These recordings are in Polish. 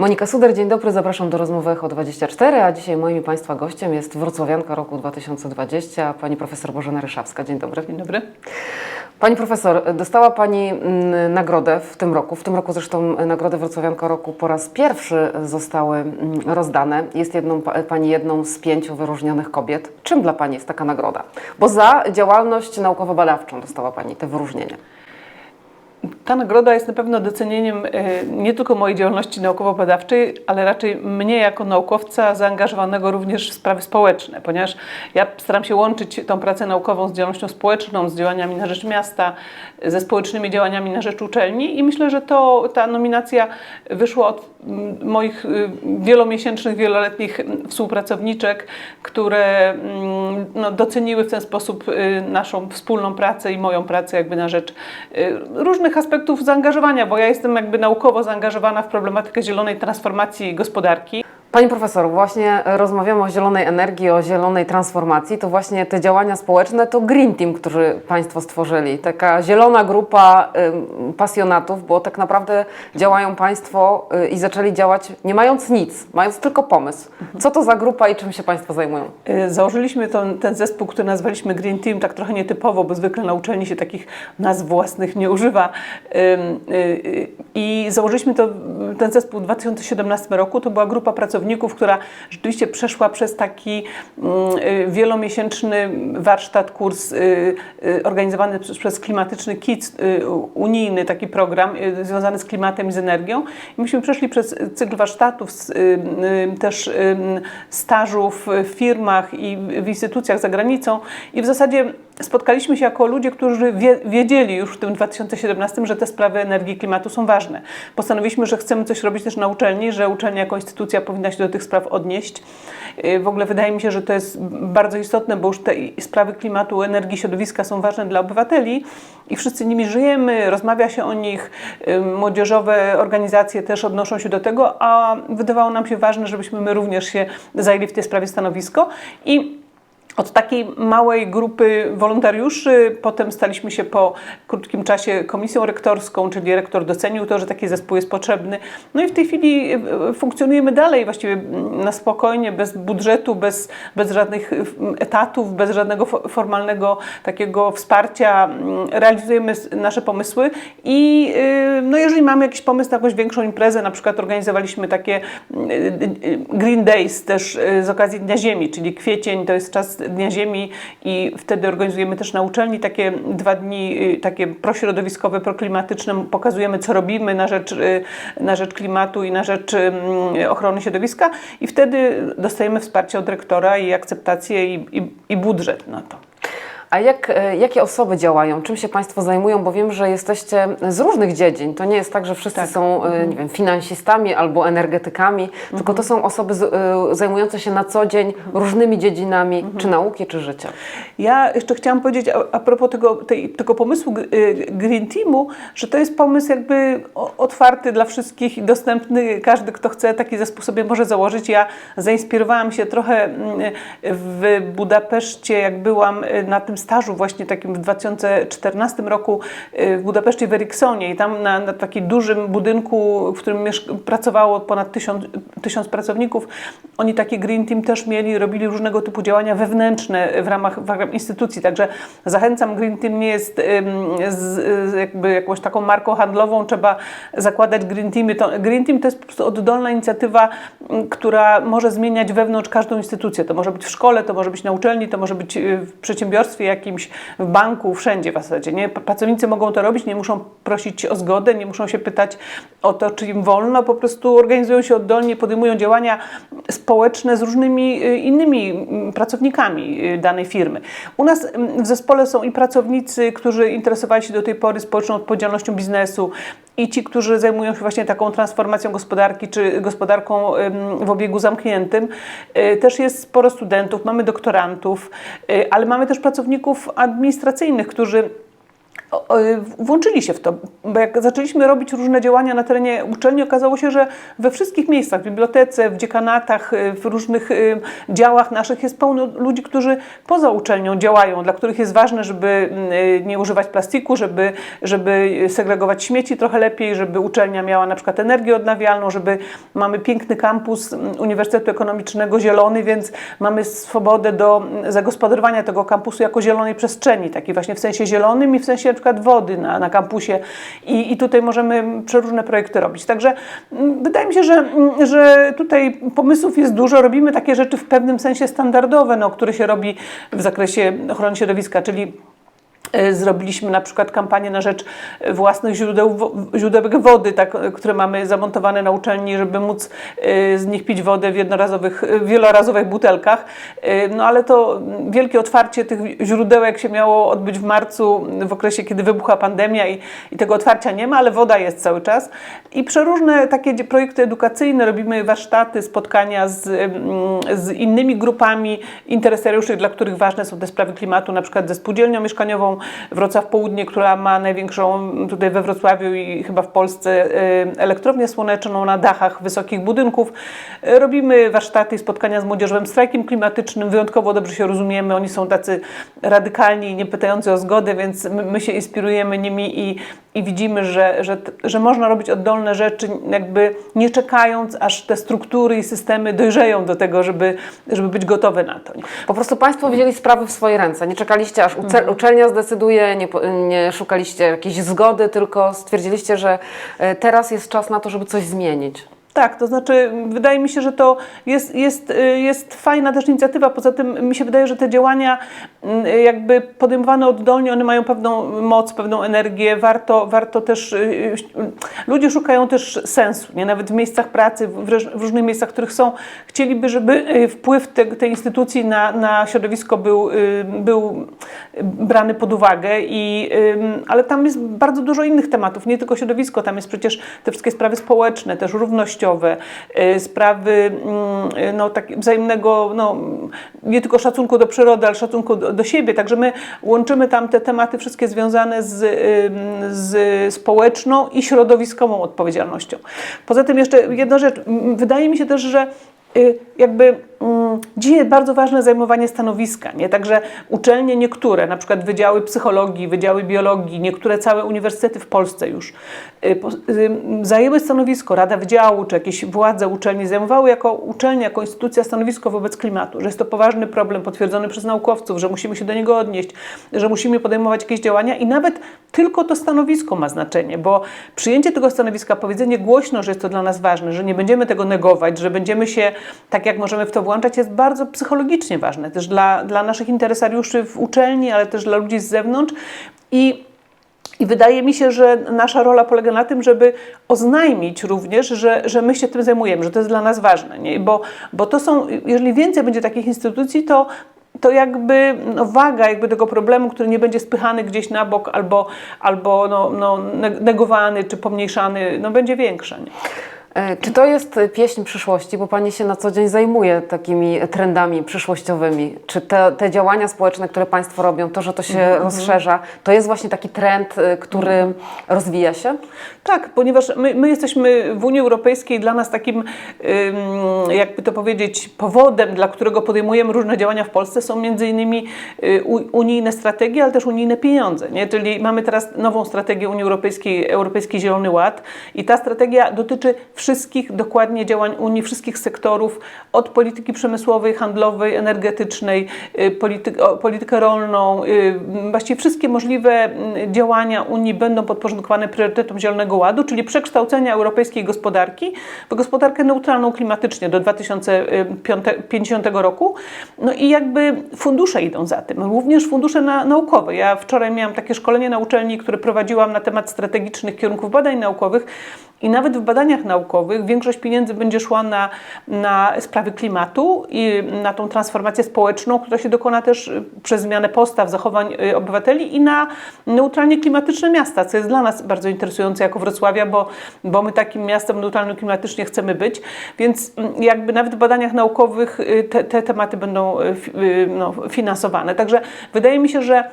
Monika Suder, dzień dobry, zapraszam do rozmowy Echo 24, a dzisiaj moim i Państwa gościem jest wrocławianka roku 2020, pani profesor Bożena Ryszawska. Dzień dobry. Dzień dobry. Pani profesor, dostała Pani mm, nagrodę w tym roku. W tym roku zresztą nagrody Wrocławianka Roku po raz pierwszy zostały mm, rozdane. Jest jedną, pa- Pani jedną z pięciu wyróżnionych kobiet. Czym dla Pani jest taka nagroda? Bo za działalność naukowo-badawczą dostała Pani te wyróżnienia. Ta nagroda jest na pewno docenieniem e, nie tylko mojej działalności naukowo-badawczej, ale raczej mnie jako naukowca zaangażowanego również w sprawy społeczne, ponieważ ja staram się łączyć tą pracę naukową z działalnością społeczną, z działaniami na rzecz miasta, ze społecznymi działaniami na rzecz uczelni i myślę, że to ta nominacja wyszła od mm, moich y, wielomiesięcznych, wieloletnich mm, współpracowniczek, które mm, no, doceniły w ten sposób y, naszą wspólną pracę i moją pracę jakby na rzecz y, różnych aspektów zaangażowania, bo ja jestem jakby naukowo zaangażowana w problematykę zielonej transformacji gospodarki. Pani profesor, właśnie rozmawiamy o zielonej energii, o zielonej transformacji. To właśnie te działania społeczne to Green Team, który Państwo stworzyli. Taka zielona grupa pasjonatów, bo tak naprawdę działają Państwo y, i zaczęli działać nie mając nic, mając tylko pomysł. Co to za grupa i czym się Państwo zajmują? Y, Założyliśmy ten, ten zespół, który nazwaliśmy Green Team, tak trochę nietypowo, bo zwykle na uczelni się takich nazw własnych nie używa. Y, I założyliśmy to, ten zespół w 2017 roku. To była grupa pracowników, która rzeczywiście przeszła przez taki mm, y, wielomiesięczny warsztat, kurs y, y, organizowany przez, klimatyczny KIC, y, unijny taki program związany z klimatem i z energią. I myśmy przeszli przez cykl warsztatów, też stażów w firmach i w instytucjach za granicą i w zasadzie spotkaliśmy się jako ludzie, którzy wie, wiedzieli już w tym 2017, że te sprawy energii i klimatu są ważne. Postanowiliśmy, że chcemy coś robić też na uczelni, że uczelnia jako instytucja powinna się do tych spraw odnieść. Y, W ogóle wydaje mi się, że to jest bardzo istotne, bo już te sprawy klimatu, energii, środowiska są ważne dla obywateli i wszyscy nimi żyjemy, rozmawia się o nich, y, młodzieżowe organizacje też odnoszą się do tego, a wydawało nam się ważne, żebyśmy my również się zajęli w tej sprawie stanowisko i od takiej małej grupy wolontariuszy potem staliśmy się po krótkim czasie komisją rektorską, czyli rektor docenił to, że taki zespół jest potrzebny. No i w tej chwili e, funkcjonujemy dalej właściwie mm, na spokojnie, bez budżetu, bez, bez żadnych mm, etatów, bez żadnego fo- formalnego takiego wsparcia. mm, Realizujemy nasze pomysły i y, no jeżeli mamy jakiś pomysł na jakąś większą imprezę, na przykład organizowaliśmy takie y, Green Days też y, z okazji Dnia Ziemi, czyli kwiecień to jest czas Dnia Ziemi i wtedy organizujemy też na uczelni takie dwa dni y, takie prośrodowiskowe, proklimatyczne, pokazujemy co robimy na rzecz, y, na rzecz klimatu i na rzecz ochrony środowiska i wtedy dostajemy wsparcie od rektora i akceptację i, i, i budżet na to. A jak, e, jakie osoby działają? Czym się Państwo zajmują? Bo wiem, że jesteście z różnych dziedzin. To nie jest tak, że wszyscy Tak. są e, nie wiem, finansistami albo energetykami, tylko to są osoby z, e, zajmujące się na co dzień różnymi dziedzinami, czy nauki, czy życia. Ja jeszcze chciałam powiedzieć a, a propos tego, tej, tego pomysłu Green Teamu, że to jest pomysł jakby otwarty dla wszystkich i dostępny. Każdy, kto chce, taki zespół sobie może założyć. Ja zainspirowałam się trochę mm, w Budapeszcie, jak byłam na tym stażu właśnie takim w 2014 roku y, w Budapeszcie w Eriksonie i tam na, na takim dużym budynku, w którym pracowało ponad tysiąc, tysiąc pracowników, oni taki Green Team też mieli, robili różnego typu działania wewnętrzne w ramach, w ramach instytucji, także zachęcam, Green Team nie jest ym, z, jakby jakąś taką marką handlową, trzeba zakładać Green Teamy. To, Green Team to jest po prostu oddolna inicjatywa, która może zmieniać wewnątrz każdą instytucję. To może być w szkole, to może być na uczelni, to może być y, w przedsiębiorstwie jakimś, w banku, wszędzie w zasadzie. Nie? Pracownicy mogą to robić, nie muszą prosić o zgodę, nie muszą się pytać o to, czy im wolno, po prostu organizują się oddolnie, podejmują działania społeczne z różnymi y, innymi mm, pracownikami y, danej firmy. U nas mm, w zespole są i pracownicy, którzy interesowali się do tej pory społeczną odpowiedzialnością biznesu, i ci, którzy zajmują się właśnie taką transformacją gospodarki czy gospodarką w obiegu zamkniętym. Y, Też jest sporo studentów, mamy doktorantów, ale mamy też pracowników administracyjnych, którzy włączyli się w to. Bo jak zaczęliśmy robić różne działania na terenie uczelni, okazało się, że we wszystkich miejscach, w bibliotece, w dziekanatach, y, w różnych y, działach naszych jest pełno ludzi, którzy poza uczelnią działają, dla których jest ważne, żeby y, nie używać plastiku, żeby, żeby segregować śmieci trochę lepiej, żeby uczelnia miała na przykład energię odnawialną, żeby mamy piękny kampus Uniwersytetu Ekonomicznego zielony, więc mamy swobodę do zagospodarowania tego kampusu jako zielonej przestrzeni, takiej właśnie w sensie zielonym i w sensie przykład wody na, na kampusie I, i tutaj możemy przeróżne projekty robić. Także mm, wydaje mi się, że, mm, że tutaj pomysłów jest dużo, robimy takie rzeczy w pewnym sensie standardowe, no, które się robi w zakresie ochrony środowiska, czyli Zrobiliśmy na przykład kampanię na rzecz własnych źródeł, źródełek wody, tak, które mamy zamontowane na uczelni, żeby móc e, z nich pić wodę w jednorazowych, wielorazowych butelkach. E, No ale to wielkie otwarcie tych źródełek się miało odbyć w marcu, w okresie, kiedy wybuchła pandemia i, i tego otwarcia nie ma, ale woda jest cały czas. I przeróżne takie projekty edukacyjne, robimy warsztaty, spotkania z, z innymi grupami interesariuszy, dla których ważne są te sprawy klimatu, na przykład ze spółdzielnią mieszkaniową Wrocław Południe, która ma największą tutaj we Wrocławiu i chyba w Polsce y, elektrownię słoneczną na dachach wysokich budynków. Robimy warsztaty i spotkania z młodzieżowym strajkiem klimatycznym. Wyjątkowo dobrze się rozumiemy. Oni są tacy radykalni i nie pytający o zgodę, więc my się inspirujemy nimi i, i widzimy, że, że, że można robić oddolne rzeczy, jakby nie czekając, aż te struktury i systemy dojrzeją do tego, żeby, żeby być gotowe na to. Po prostu Państwo wzięli sprawy w swoje ręce. Nie czekaliście, aż Mhm. uczelnia zdecyduje, nie, nie szukaliście jakiejś zgody, tylko stwierdziliście, że e, teraz jest czas na to, żeby coś zmienić. Tak, to znaczy wydaje mi się, że to jest, jest, y, jest fajna też inicjatywa. Poza tym mi się wydaje, że te działania mm, jakby podejmowane oddolnie, one mają pewną moc, pewną energię. Warto, warto też, y, y, ludzie szukają też sensu, nie? nawet w miejscach pracy, w, róż- w różnych miejscach, w których są, chcieliby, żeby wpływ te, tej instytucji na, na środowisko był, był brany pod uwagę. I, ale tam jest bardzo dużo innych tematów, nie tylko środowisko, tam jest przecież te wszystkie sprawy społeczne, też równościowe, y, sprawy mm, y, no, tak, wzajemnego, no, nie tylko szacunku do przyrody, ale szacunku do, do siebie. Także my łączymy tam te tematy wszystkie związane z, z społeczną i środowiskową odpowiedzialnością. Poza tym jeszcze jedna rzecz, wydaje mi się też, że jakby mm, dzisiaj jest bardzo ważne zajmowanie stanowiska, nie? Także uczelnie niektóre, na przykład wydziały psychologii, wydziały biologii, niektóre całe uniwersytety w Polsce już y, y, zajęły stanowisko, Rada Wydziału czy jakieś władze uczelni zajmowały jako uczelnia, jako instytucja stanowisko wobec klimatu, że jest to poważny problem potwierdzony przez naukowców, że musimy się do niego odnieść, że musimy podejmować jakieś działania i nawet tylko to stanowisko ma znaczenie, bo przyjęcie tego stanowiska, powiedzenie głośno, że jest to dla nas ważne, że nie będziemy tego negować, że będziemy się, tak jak możemy w to włączać, jest bardzo psychologicznie ważne też dla, dla naszych interesariuszy w uczelni, ale też dla ludzi z zewnątrz i i wydaje mi się, że nasza rola polega na tym, żeby oznajmić również, że, że my się tym zajmujemy, że to jest dla nas ważne. Nie? Bo, bo to są, jeżeli więcej będzie takich instytucji, to to jakby no, waga jakby tego problemu, który nie będzie spychany gdzieś na bok albo, albo no, no, neg- negowany czy pomniejszany, no, będzie większa. Nie? E, Czy to jest e, pieśń przyszłości, bo Pani się na co dzień zajmuje takimi trendami przyszłościowymi? Czy te, te działania społeczne, które Państwo robią, to, że to się rozszerza, to jest właśnie taki trend, e, który rozwija się? Tak, ponieważ my, my jesteśmy w Unii Europejskiej dla nas takim, jakby to powiedzieć, powodem, dla którego podejmujemy różne działania w Polsce są między innymi u- unijne strategie, ale też unijne pieniądze. Nie? Czyli mamy teraz nową strategię Unii Europejskiej, Europejski Zielony Ład i ta strategia dotyczy wszystkich dokładnie działań Unii, wszystkich sektorów, od polityki przemysłowej, handlowej, energetycznej, y, politykę rolną, y, właściwie wszystkie możliwe mm, działania Unii będą podporządkowane priorytetom Zielonego Ładu, czyli przekształcenia europejskiej gospodarki w gospodarkę neutralną klimatycznie do 2050 roku. No i jakby fundusze idą za tym, również fundusze na, naukowe. Ja wczoraj miałam takie szkolenie na uczelni, które prowadziłam na temat strategicznych kierunków badań naukowych i nawet w badaniach naukowych większość pieniędzy będzie szła na, na sprawy klimatu i na tą transformację społeczną, która się dokona też y, przez zmianę postaw, zachowań y, obywateli i na neutralnie klimatyczne miasta, co jest dla nas bardzo interesujące jako Wrocławia, bo, bo my takim miastem neutralnym klimatycznie chcemy być, więc mm, jakby nawet w badaniach naukowych y, te, te tematy będą no, finansowane. Także wydaje mi się, że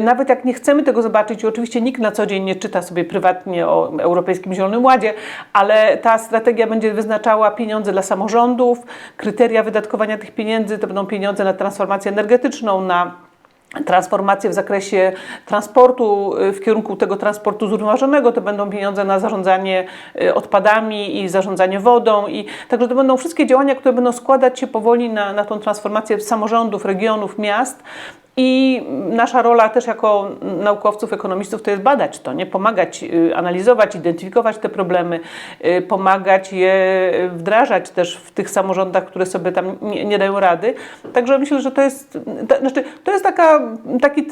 nawet jak nie chcemy tego zobaczyć, i oczywiście nikt na co dzień nie czyta sobie prywatnie o Europejskim Zielonym Ładzie, ale ta strategia będzie wyznaczała pieniądze dla samorządów, kryteria wydatkowania tych pieniędzy to będą pieniądze na transformację energetyczną, na transformację w zakresie transportu, y, w kierunku tego transportu zrównoważonego, to będą pieniądze na zarządzanie y, odpadami i zarządzanie wodą. I, także to będą wszystkie działania, które będą składać się powoli na, na tą transformację samorządów, regionów, miast. I nasza rola też jako naukowców, ekonomistów to jest badać to, nie pomagać, y, analizować, identyfikować te problemy, y, pomagać je wdrażać też w tych samorządach, które sobie tam nie, nie dają rady. Także myślę, że to jest, to, znaczy, to jest taka, taki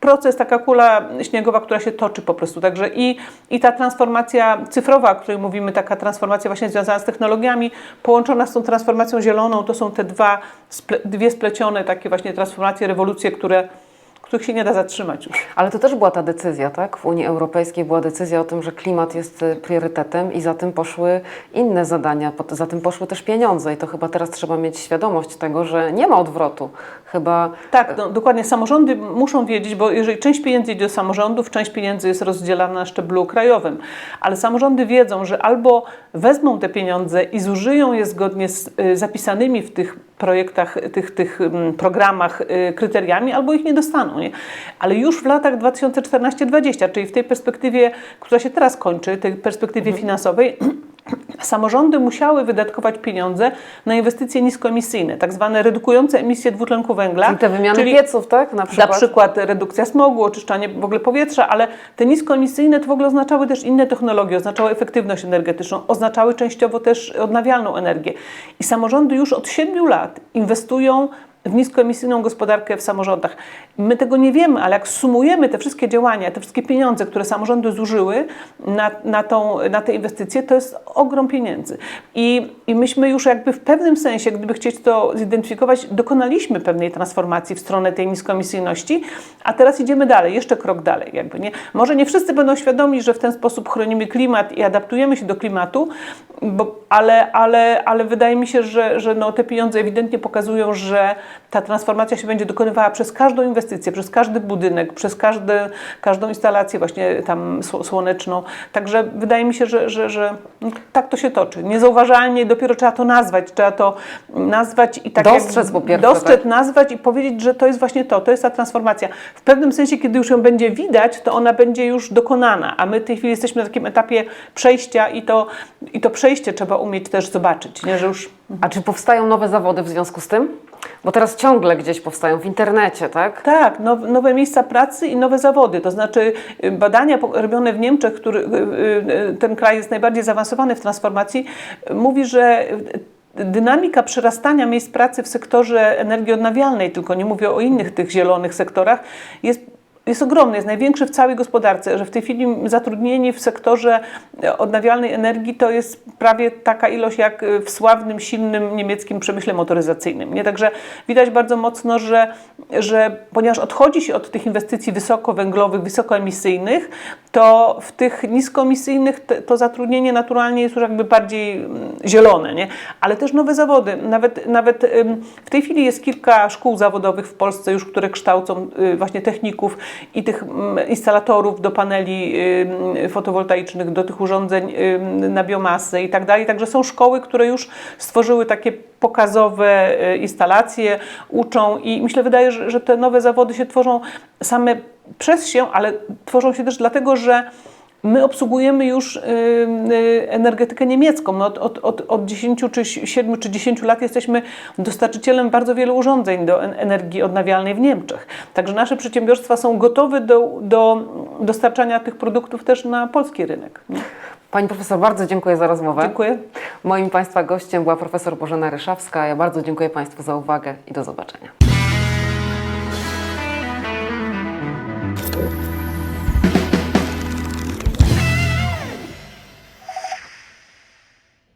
proces, taka kula śniegowa, która się toczy po prostu. Także i, i ta transformacja cyfrowa, o której mówimy, taka transformacja właśnie związana z technologiami, połączona z tą transformacją zieloną, to są te dwa, dwie splecione takie właśnie transformacje, rewolucje, które, których się nie da zatrzymać już. Ale to też była ta decyzja, tak? W Unii Europejskiej była decyzja o tym, że klimat jest y, priorytetem i za tym poszły inne zadania, za tym poszły też pieniądze i to chyba teraz trzeba mieć świadomość tego, że nie ma odwrotu. Chyba Tak, no, dokładnie. Samorządy muszą wiedzieć, bo jeżeli część pieniędzy idzie do samorządów, część pieniędzy jest rozdzielana na szczeblu krajowym, ale samorządy wiedzą, że albo wezmą te pieniądze i zużyją je zgodnie z y, zapisanymi w tych projektach, tych, tych mm, programach y, kryteriami, albo ich nie dostaną. Nie? Ale już w latach 2014-2020, czyli w tej perspektywie, która się teraz kończy, tej perspektywie finansowej, samorządy musiały wydatkować pieniądze na inwestycje niskoemisyjne, tak zwane redukujące emisję dwutlenku węgla. czyli te wymiany czyli pieców, tak? Na przykład. na przykład redukcja smogu, oczyszczanie w ogóle powietrza, ale te niskoemisyjne to w ogóle oznaczały też inne technologie, oznaczały efektywność energetyczną, oznaczały częściowo też odnawialną energię. I samorządy już od 7 lat inwestują w niskoemisyjną gospodarkę w samorządach. My tego nie wiemy, ale jak sumujemy te wszystkie działania, te wszystkie pieniądze, które samorządy zużyły na, na, tą, na te inwestycje, to jest ogrom pieniędzy. I, I myśmy już jakby w pewnym sensie, gdyby chcieć to zidentyfikować, dokonaliśmy pewnej transformacji w stronę tej niskoemisyjności, a teraz idziemy dalej, jeszcze krok dalej. Jakby, nie? Może nie wszyscy będą świadomi, że w ten sposób chronimy klimat i adaptujemy się do klimatu, bo, ale, ale, ale wydaje mi się, że, że no, te pieniądze ewidentnie pokazują, że ta transformacja się będzie dokonywała przez każdą inwestycję, przez każdy budynek, przez każdy, każdą instalację właśnie tam sł- słoneczną. Także wydaje mi się, że, że, że no, tak to się toczy. Niezauważalnie dopiero trzeba to nazwać, trzeba to nazwać i tak Dostrzec po pierwsze, Dostrzec, tak. nazwać i powiedzieć, że to jest właśnie to, to jest ta transformacja. W pewnym sensie, kiedy już ją będzie widać, to ona będzie już dokonana, a my w tej chwili jesteśmy na takim etapie przejścia i to, i to przejście trzeba umieć też zobaczyć, nie? że już A czy powstają nowe zawody w związku z tym? Bo teraz ciągle gdzieś powstają w internecie, tak? Tak, now, nowe miejsca pracy i nowe zawody. To znaczy y, badania robione w Niemczech, który, y, y, ten kraj jest najbardziej zaawansowany w transformacji, mówi, że dynamika przerastania miejsc pracy w sektorze energii odnawialnej, tylko nie mówię o innych tych zielonych sektorach, jest jest ogromny, jest największy w całej gospodarce, że w tej chwili zatrudnieni w sektorze e, odnawialnej energii to jest prawie taka ilość jak e, w sławnym, silnym niemieckim przemyśle motoryzacyjnym. Nie? Także widać bardzo mocno, że, że ponieważ odchodzi się od tych inwestycji wysokowęglowych, wysokoemisyjnych, to w tych niskoemisyjnych to zatrudnienie naturalnie jest już jakby bardziej mm, zielone, nie? ale też nowe zawody. Nawet, nawet w tej chwili jest kilka szkół zawodowych w Polsce już, które kształcą y, właśnie techników i tych mm, instalatorów do paneli fotowoltaicznych, do tych urządzeń na biomasę i tak dalej. Także są szkoły, które już stworzyły takie pokazowe y, instalacje, uczą i myślę, wydaje, że te nowe zawody się tworzą same przez się, ale tworzą się też dlatego, że My obsługujemy już y, y, energetykę niemiecką. No od, od, od, od 10 czy 7 czy 10 lat jesteśmy dostarczycielem bardzo wielu urządzeń do en- energii odnawialnej w Niemczech. Także nasze przedsiębiorstwa są gotowe do, do dostarczania tych produktów też na polski rynek. Pani profesor, bardzo dziękuję za rozmowę. Dziękuję. Moim Państwa gościem była profesor Bożena Ryszawska. Ja bardzo dziękuję Państwu za uwagę i do zobaczenia.